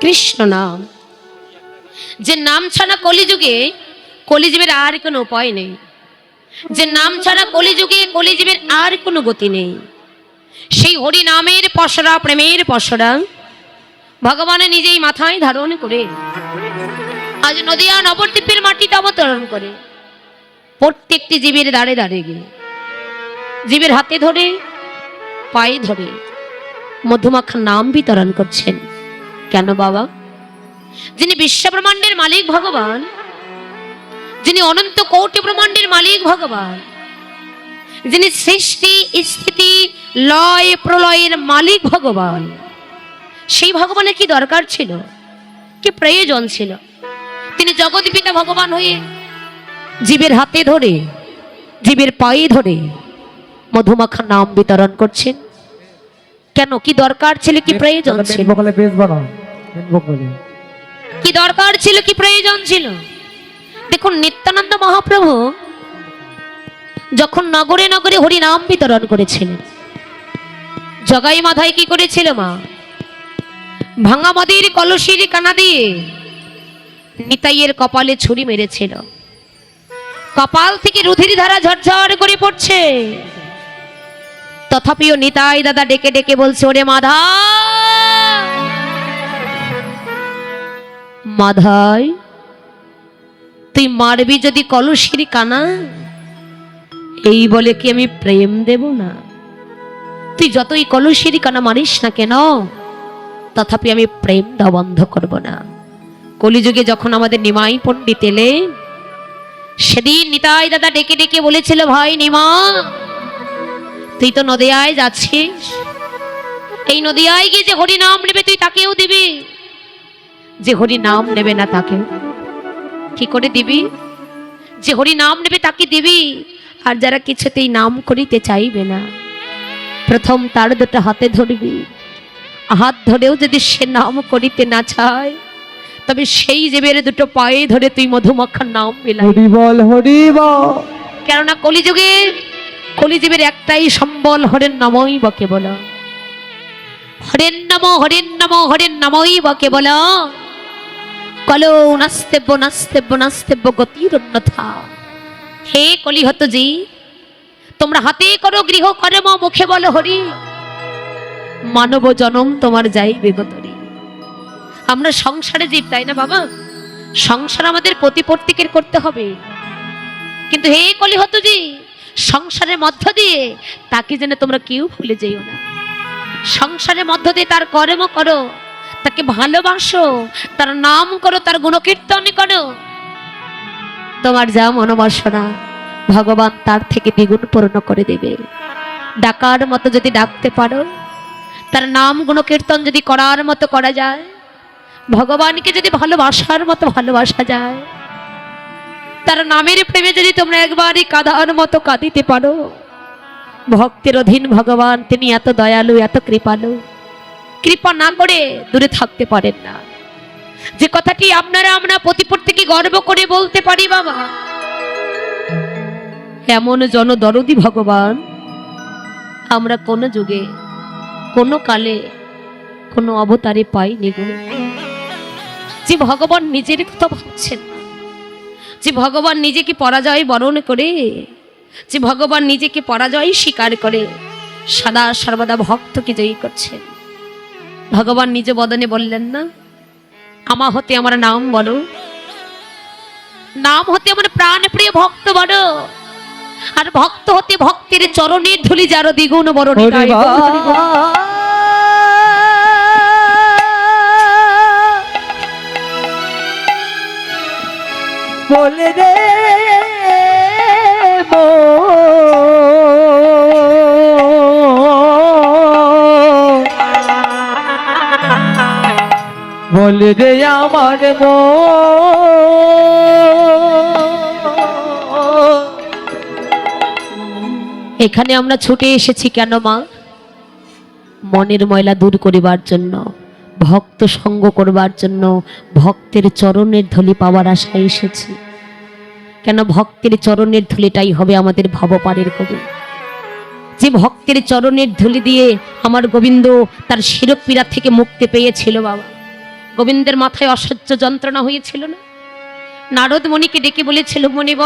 কৃষ্ণ নাম। যে নাম ছাড়া কলিযুগে, কলিজীবের আর কোনো উপায় নেই। যে নাম ছাড়া কলিযুগে, কলিজীবের আর কোনো গতি নেই। সেই হরি নামের পসরা প্রেমের পসরা ভগবানে নিজেই মাথায় ধারণ করে। আজ নদিয়া নবদ্বীপের মাটিতে অবতরণ করে। প্রত্যেকটি জীবের দাঁড়ে দাঁড়িয়ে গিয়ে। জীবের হাতে ধরে, পায়ে ধরে, মধুমাখার নাম বিতরণ করছেন। কেন বাবা? যিনি বিশ্বব্রহ্মাণ্ডের মালিক ভগবান, যিনি অনন্ত কৌটি ব্রহ্মাণ্ডের মালিক ভগবান, যিনি সৃষ্টি, স্থিতি, লয়, প্রলয়ের মালিক ভগবান, সেই ভগবানের কি দরকার ছিল? কি প্রয়োজন ছিল? তিনি জগৎ পিতা ভগবান হয়ে জীবের হাতে ধরে, জীবের পায়ে ধরে মধুমাখার নাম বিতরণ করছেন। কেন? কি দরকার ছিল কি প্রয়োজন ছিল? কি দরকার ছিল কি প্রয়োজন ছিল? দেখুন নিত্যানন্দ মহাপ্রভু যখন নগরে নগরে হরি নাম বিতরণ করেছিলেন জগাই মাথায় কি করেছিল মা? ভাঙা মদির কলসির কানা দিয়ে নিতাইয়ের কপালে ছুরি মেরেছিল। কপাল থেকে রুধির ধারা ঝরঝর করে পড়ছে। তথাপিও নিতাই দাদা ডেকে ডেকে বলছে, ওরে মাধা! মাধাই, তুই মারবি যদি কলসির কানা, এই বলে কি আমি প্রেম দেব না? তুই যতই কলসির কানা মারিস না কেন, তথাপি আমি প্রেম দেওয়া বন্ধ করব না। কলিযুগে যখন আমাদের নিমাই পণ্ডিত এলেন সেদিন নিতাই দাদা ডেকে ডেকে বলেছিল, ভাই নিমা তুই তো নদিয়ায় যাচ্ছিস। এই নদিয়ায় গিয়ে যে হরি নাম নেবে তুই তাকেও দিবি। যে হরি নাম নেবে না তাকে কি করে দিবি? যে হরি নাম নেবে তাকে দিবি আর যারা কিছুতেই নাম করিতে চাইবে না প্রথম তার দুটো হাতে ধরবি। হাত ধরেও যদি সে নাম করিতে না চায় তবে সেই জীবের দুটো পায়ে ধরে তুই মধুমাখার নাম হরি বল হরি বল কেননা কলিযুগে কলিজীবের একটাই সম্বল হরেন নামই বকে বল হরেন নম হরেন নম হরেন নামই বকে বল কলো নাস্তেব্য নাস্তেব্য নাস্তেব্য গতির অন্যথা হে কলিহত জি তোমরা হাতে করো গৃহ কর্ম মুখে বলো হরি। মানব জনম তোমার যাই বেগতরি আমরা সংসারে জীব, তাই না বাবা? সংসার আমাদের প্রতি করতে হবে। কিন্তু হে কলিহতজি সংসারের মধ্য দিয়ে, তাকে যেন তোমরা কেউ ভুলে যেও না। সংসারের মধ্য দিয়ে তার কর্ম করো, তাকে ভালোবাসো, তার নাম করো, তার গুণকীর্তন করো। তোমার যা মনোবাসনা, ভগবান তার থেকে দ্বিগুণ পূর্ণ করে দেবে। ডাকার মতো যদি ডাকতে পারো, তার নাম গুণকীর্তন যদি করার মতো করা যায়, ভগবানকে যদি ভালোবাসার মতো ভালোবাসা যায় তার নামের প্রেমে যদি তোমরা একবারই কাঁদার মতো কাঁদিতে পারো, ভক্তের অধীন ভগবান, তিনি এত দয়ালু, এত কৃপালু। কৃপা না করে দূরে থাকতে পারেন না। যে কথাটি আপনারা আমরা প্রতিপত্তিকে গর্ব করে বলতে পারি, বাবা, এমন জনদরদি ভগবান আমরা কোনো যুগে, কোনো কালে, কোনো অবতারে পাইনি গো। যে ভগবান নিজের কথা ভাবছেন যে ভগবান নিজেকে পরাজয় বরণ করে যে ভগবান নিজেকে পরাজয় স্বীকার করে সদা সর্বদা ভক্তকে জয়ী করছেন ভগবান নিজে বদনে বললেন না আমা হতে আমার নাম বলো। নাম হতে আমার প্রাণ প্রিয় ভক্ত বলো। আর ভক্ত হতে ভক্তের চরণের ধুলি যারো দ্বিগুণ বড় বল রে বলে রে আমার মো এখানে আমরা ছুটে এসেছি কেন মা? মনের ময়লা দূর করিবার জন্য। ভক্ত সঙ্গ করবার জন্য ভক্তের চরণের ধুলি পাওয়ার আশায় এসেছি। কেন ভক্তের চরণের ধুলিটাই হবে আমাদের ভবপারের কবি। যে ভক্তের চরণের ধুলি দিয়ে আমার গোবিন্দ তার শিরপীড়া থেকে মুক্তি পেয়েছিল বাবা। গোবিন্দের মাথায় অসহ্য যন্ত্রণা হয়েছিল না? নারদ মণিকে ডেকে বলেছিল মণিব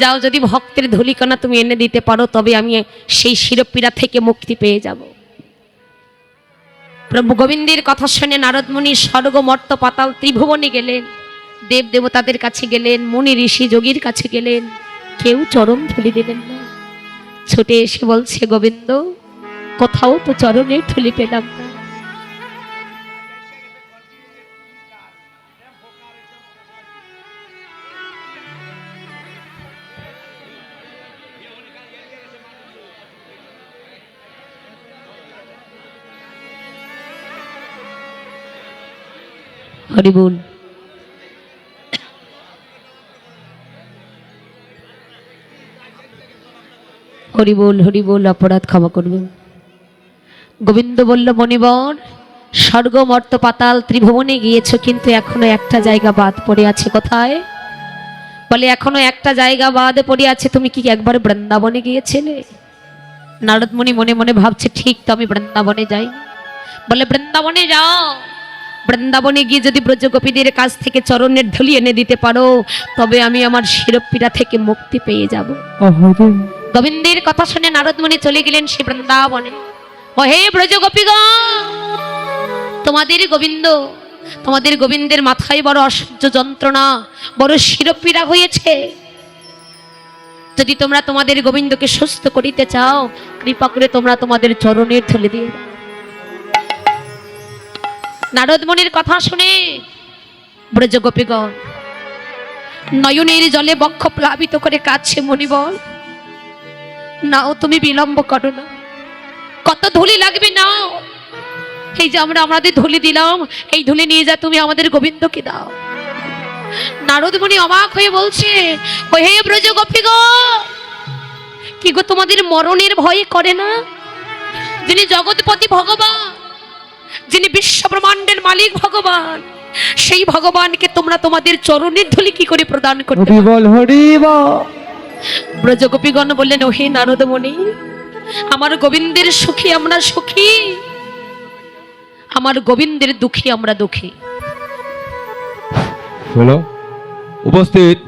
যাও যদি ভক্তের ধুলিকণা তুমি এনে দিতে পারো, তবে আমি সেই শিরপীড়া থেকে মুক্তি পেয়ে যাব। প্রভু গোবিন্দের কথা শুনে নারদমণি স্বর্গ মর্ত পাতাল ত্রিভুবনে গেলেন। দেব দেবতাদের কাছে গেলেন, মুনি ঋষি যোগীর কাছে গেলেন। কেউ চরম ধুলি দিলেন না। ছুটে এসে বলছে, গোবিন্দ, কোথাও তো চরণের ঠুলি পেলাম না। হরি বল হরি বল হরি বল অপরাধ ক্ষমা করবেন। গোবিন্দ বলল মণিবর স্বর্গ মর্ত পাতাল ত্রিভুবনে গিয়েছ, কিন্তু এখনও একটা জায়গা বাদ পড়ে আছে কোথায়? বলে, এখনও একটা জায়গা বাদ পড়ে আছে, তুমি কি একবার বৃন্দাবনে গিয়েছিলে? নারদমণি মনে মনে ভাবছে, ঠিক তো আমি বৃন্দাবনে যাই বলে, বৃন্দাবনে যাও। বৃন্দাবনে গিয়ে যদি ব্রজগোপীদের কাছ থেকে চরণের ধুলি এনে দিতে পারো তবে আমি আমার শিরপীড়া থেকে মুক্তি পেয়ে যাব। গোবিন্দের কথা শুনে নারদমণি চলে গেলেন সে বৃন্দাবনে। ও হে ব্রজগোপীগণ তোমাদের গোবিন্দ তোমাদের গোবিন্দের মাথায় বড় অসহ্য যন্ত্রণা বড় শিরপীড়া হয়েছে। যদি তোমরা তোমাদের গোবিন্দকে সুস্থ করিতে চাও কৃপা করে তোমরা তোমাদের চরণের থলে দিয়ে দাও। নারদমণির কথা শুনে ব্রজ ব্রজগোপীগণ নয়নের জলে বক্ষ প্লাবিত করে কাছে মণিবল, নাও তুমি বিলম্ব করো না। কত ধুলি লাগবে নাও। এই যে আমরা আমাদের ধুলি দিলাম, এই ধুলি নিয়ে যা তুমি আমাদের গোবিন্দকে দাও। নারদমণি অবাক হয়ে বলছে ও হে ব্রজ গোপী কি গো তোমাদের মরণের ভয় করে না? যিনি জগৎপতি ভগবান যিনি বিশ্ব ব্রহ্মাণ্ডের মালিক ভগবান সেই ভগবানকে তোমরা তোমাদের চরণের ধুলি কি করে প্রদান করতে ব্রজগোপীগণ বললেন ওহে নারদমণি আমার গোবিন্দের সুখী আমরা সুখী আমার গোবিন্দের দুঃখী আমরা দুঃখী। হলো উপস্থিত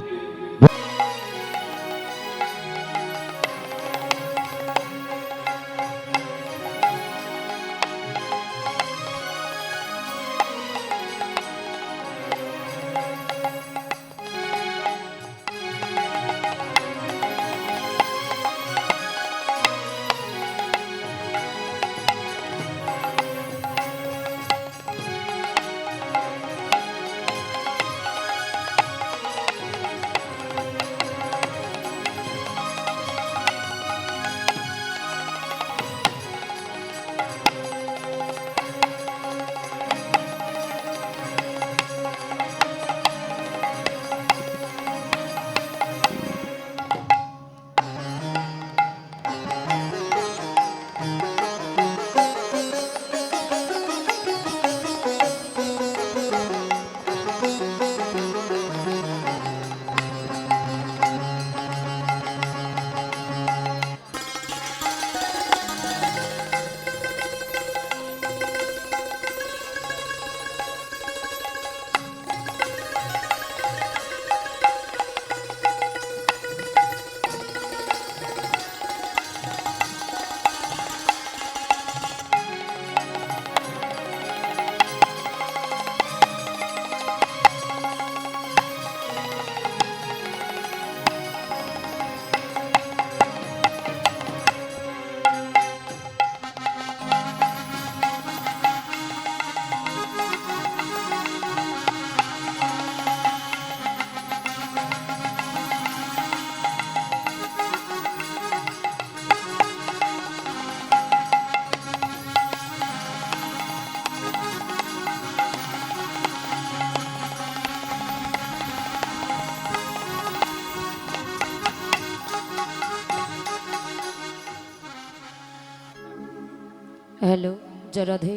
জয় রাধে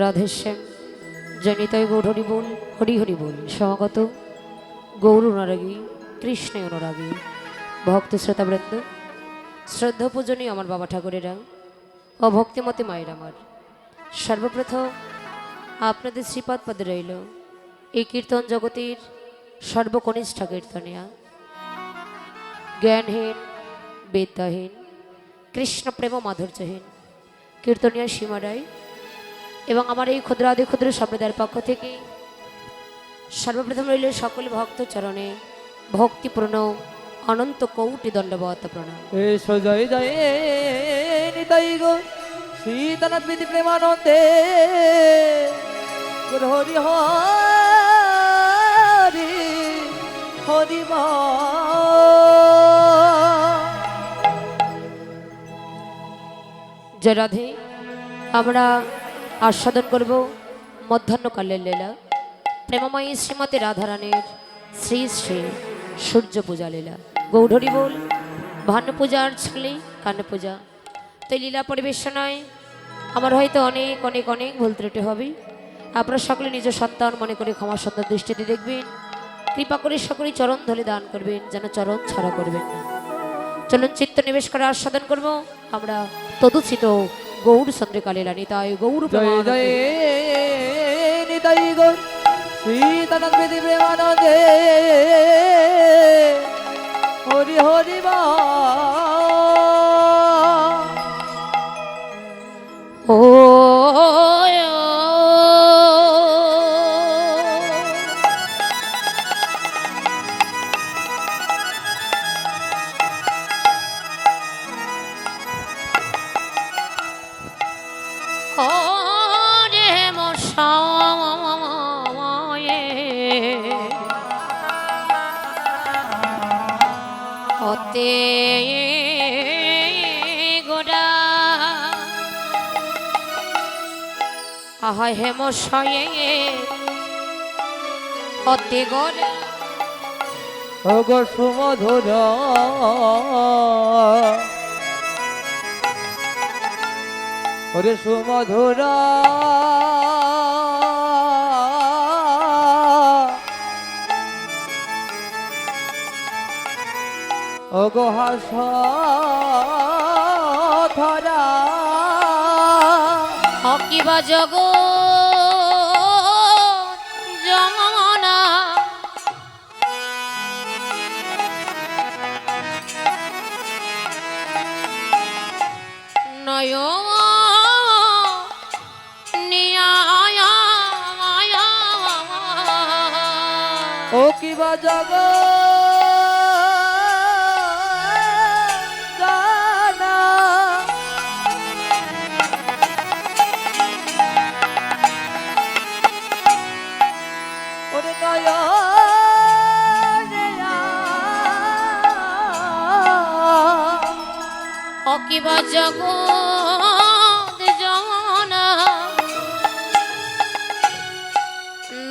রাধে শ্যাম। জনিতায় গৌর হরি বল হরি হরি বল সমাগত। গৌর অনুরাগী, কৃষ্ণ অনুরাগী। ভক্ত শ্রোতাবৃন্দ, শ্রদ্ধা পূজনীয় আমার বাবা ঠাকুরেরা ও ভক্তিমতী মায়ের আমার। সর্বপ্রথম আপনাদের শ্রীপাদ পদে রইল এই কীর্তন জগতের সর্বকনিষ্ঠ কীর্তনিয়া। জ্ঞানহীন বিদ্যাহীন কৃষ্ণ প্রেম মাধুর্যহীন। কীর্তনিয়া সীমারায় এবং আমার এই ক্ষুদ্রাদি ক্ষুদ্র সম্প্রদায়ের পক্ষ থেকে সর্বপ্রথম রইল সকল ভক্ত চরণে ভক্তিপূর্ণ অনন্ত কৌটি দণ্ডবত প্রণাম। জয় জয় নিতাই গো হরি হরি হরি জয় রাধে। আমরা আস্বাদন করব মধ্যাহ্নকালের লীলা। প্রেমময়ী শ্রীমতী রাধারানীর শ্রী শ্রী সূর্য পূজা লীলা। গৌঢরী বল ভান্ন পূজার ছেলে কান্ন পূজা। তো লীলা পরিবেশনায় আমার হয়তো অনেক অনেক অনেক ভুল ত্রুটি হবে। আপনারা সকলে নিজ সন্তান মনে করে ক্ষমা সুন্দর দৃষ্টিতে দেখবেন। কৃপা করে সকলেই চরণ ধরে দান করবেন, যেন চরণ ছাড়া করবেন না। চলুন চিত্ত নিবেশ করে আস্বাদন করব। আমরা তদুচিত গৌর চন্দ্রিকালীলা নিতাই গৌর নিতাই গো সীতানাথ বিধি প্রেমানন্দে। হরি হরি মা। ও অতে গোড়া। আহা হেমশয়ে অতে গোড়া। ওগো সুমধুর। ওরে সুমধুর। ওগো ধরা। অকিবা জগ যমনা। ও কিবা জগ? অকিবা জগ যমনা।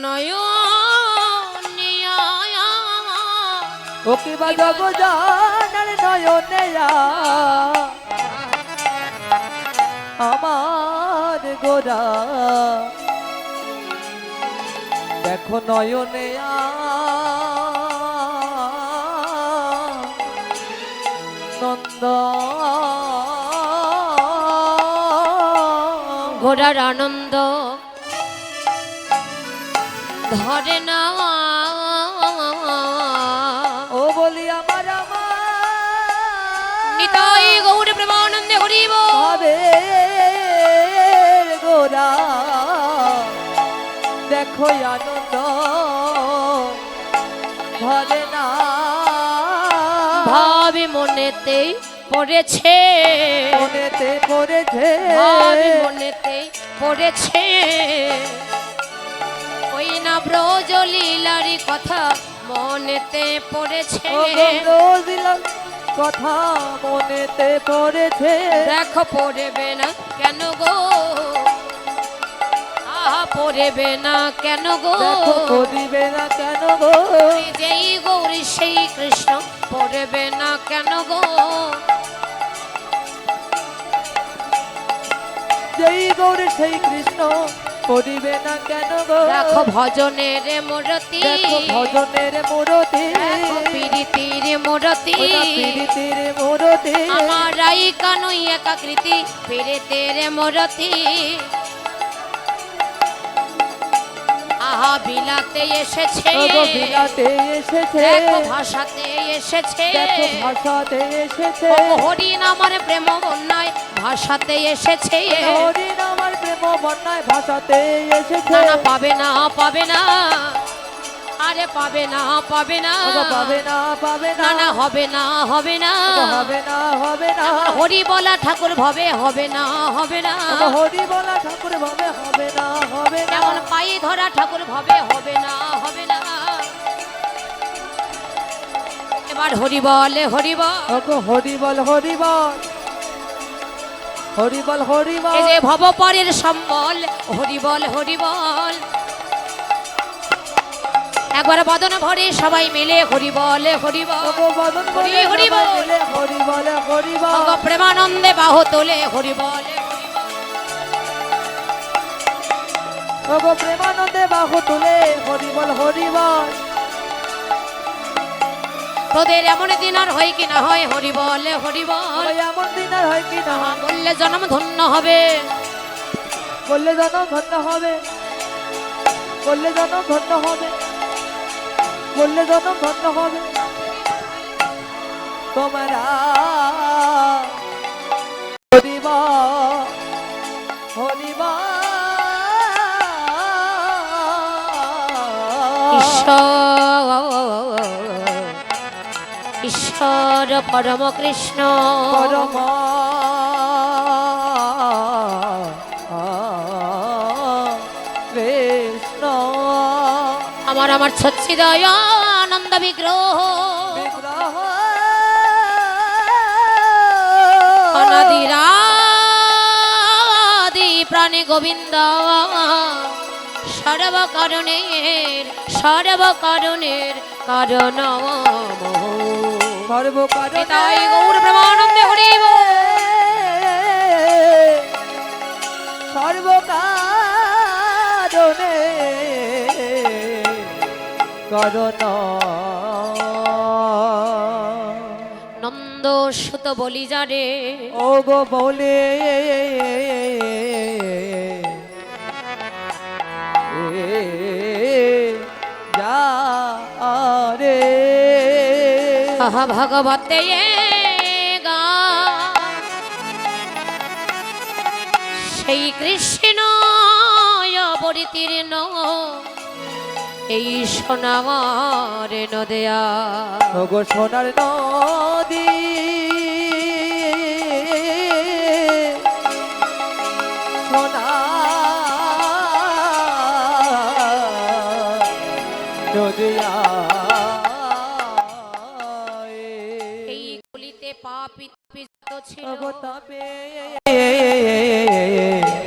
নয় ও কিবা জগ জানার নয়নে আমার গোরা। দেখো নয়নে নন্দ ঘোড়ার আনন্দ। ধরে না। ও বলি আমার নিতাই গৌর প্রেমানন্দে হরিব। হবে গোরা দেখো আনন্দ। ধরে না। ভাবে মনেতে পড়েছে। মনেতে পড়েছে। ভাবে মনেতে পড়েছে ওই না ব্রজ লীলারি কথা মনেতে পড়েছে। কথা মনেতে পড়েছে। দেখো পড়বে না কেন গো? আহা পড়বে না কেন গো? করিবে না কেন গো? যেই গৌরী সেই কৃষ্ণ পড়বে না কেন গো? যেই গৌরে সেই কৃষ্ণ করিবে না কেন গো? দেখো ভজনের মূরতি। দেখো ভজনের মূরতি। দেখো পীড়িতির মূরতি। ওরা পীড়িতের মূরতি। আমার রাই কানুই একাকৃতি পীড়িতের মূরতি। বিলাতে এসেছে। বিলাতে এসেছে। দেখো ভাষাতে এসেছে। দেখো ভাষাতে এসেছে। ওগো হরিণ আমার প্রেম বন্যায় ভাষাতে এসেছে। আমার প্রেম বন্যায় ভাষাতে এসেছে। না পাবে না পাবে না। আরে পাবে না পাবে না। পাবে না পাবে না। না হবে না হবে না। হবে না হবে না। হরি বলা ঠাকুর ভবে হবে না হবে না। হরি বলা ঠাকুর ভাবে হবে না হবে না। এমন পায়ে ধরা ঠাকুর ভবে হবে না হবে না। এবার হরি বলে হরি বল ওগো হরি বল হরি বল হরি বল হরি বল এই যে ভবপরের সম্বল হরি বল হরি বল একবার বদন ভরে সবাই মিলে হরি বলে হরি বল ওগো বদন বলে হরি হরি সবাই বল। হরি বলে হরি বল ভগ প্রেমানন্দে বাহু তোলে হরি বলে প্রেমানন্দে বাহু তুলে হরি বল হরি বল তোদের এমন দিন আর হয় কি না হয়? হরি বলে হরি বল। এমন দিন আর হয় কি না? বললে জন্ম ধন্য হবে। বললে যেন ধন্য হবে। বললে যেন ধন্য হবে। বললে যেন ধন্য হবে। তোমরা হরিবা হরিবা ঈশ্বর পরম কৃষ্ণ। পরম। কৃষ্ণ। আমার আমার সচ্ছিদয় আনন্দ বিগ্রহ। বিগ্রহ। প্রাণে গোবিন্দ। সর্বকারণের সর্বকারণের কারণ সর্বকারণে তাই গৌর প্রেমানন্দে হরি বল। সর্বকারণে করণ নন্দ সুত বলি যারে। ও গো বলে। আহা ভগবতে গা। সেই কৃষ্ণ অবতীর্ণ এই সোনামার নদেয়া ওগো সোনার নদী। সোনা নদিয়া ছিল। তবে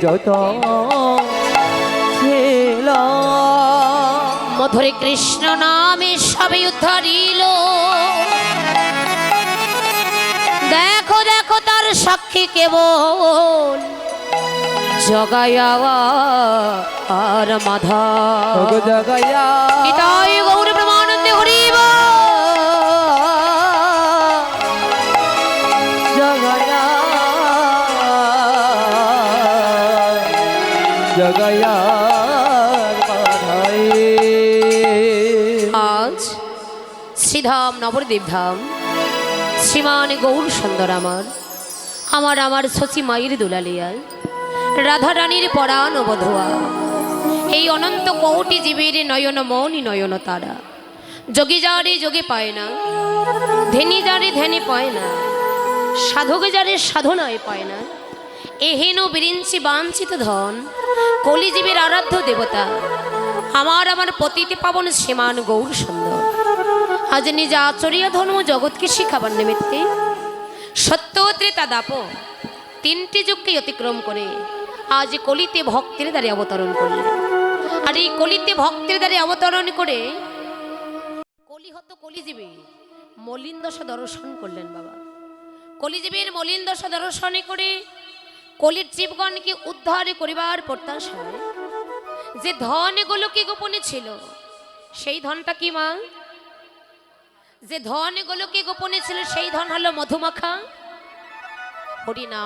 যত ছিল। মধুরে কৃষ্ণ নামে সবে উদ্ধারিল দেখো দেখো তার সাক্ষী কেবল। জগায়া আর মাধা। জগয়া। গৌর জগয়া মাধাই আজ শ্রীধাম নবদ্বীপ ধাম শ্রীমান গৌর সুন্দর আমার আমার আমার শচী মায়ের দুলালিয়ায়, রাধা রানীর পরাণ বধুয়া এই অনন্ত কৌটি জীবের নয়ন মনি নয়ন তারা। যোগী যারে যোগে পায় না, ধেনি যারে ধ্যানে পায় না, সাধক যারে সাধনায় পায় না এহেন বিরিঞ্চি বাঞ্ছিত ধন, কলিজীবের আরাধ্য দেবতা। আমার আমার পতিতে পাবন শ্রীমান গৌর সুন্দর। আজ নিজ আচরিয়া ধর্ম জগৎকে শিখাবার নিমিত্তে সত্য ত্রেতা দাপ, তিনটি যুগকে অতিক্রম করে আজ কলিতে ভক্তের দ্বারে অবতরণ করলেন আর এই কলিতে ভক্তের দ্বারে অবতরণ করে কলি হতো কলিজীবী মলিন দশা দর্শন করলেন বাবা। কলিজীবীর মলিন দশা দর্শনে করে কলির জীবগণকে উদ্ধার করিবার প্রত্যাশায় যে ধন এগুলোকে গোপনে ছিল, সেই ধনটা কি মা? যে ধন এগুলোকে গোপনে ছিল, সেই ধন হলো মধুমাখা। হরিনাম।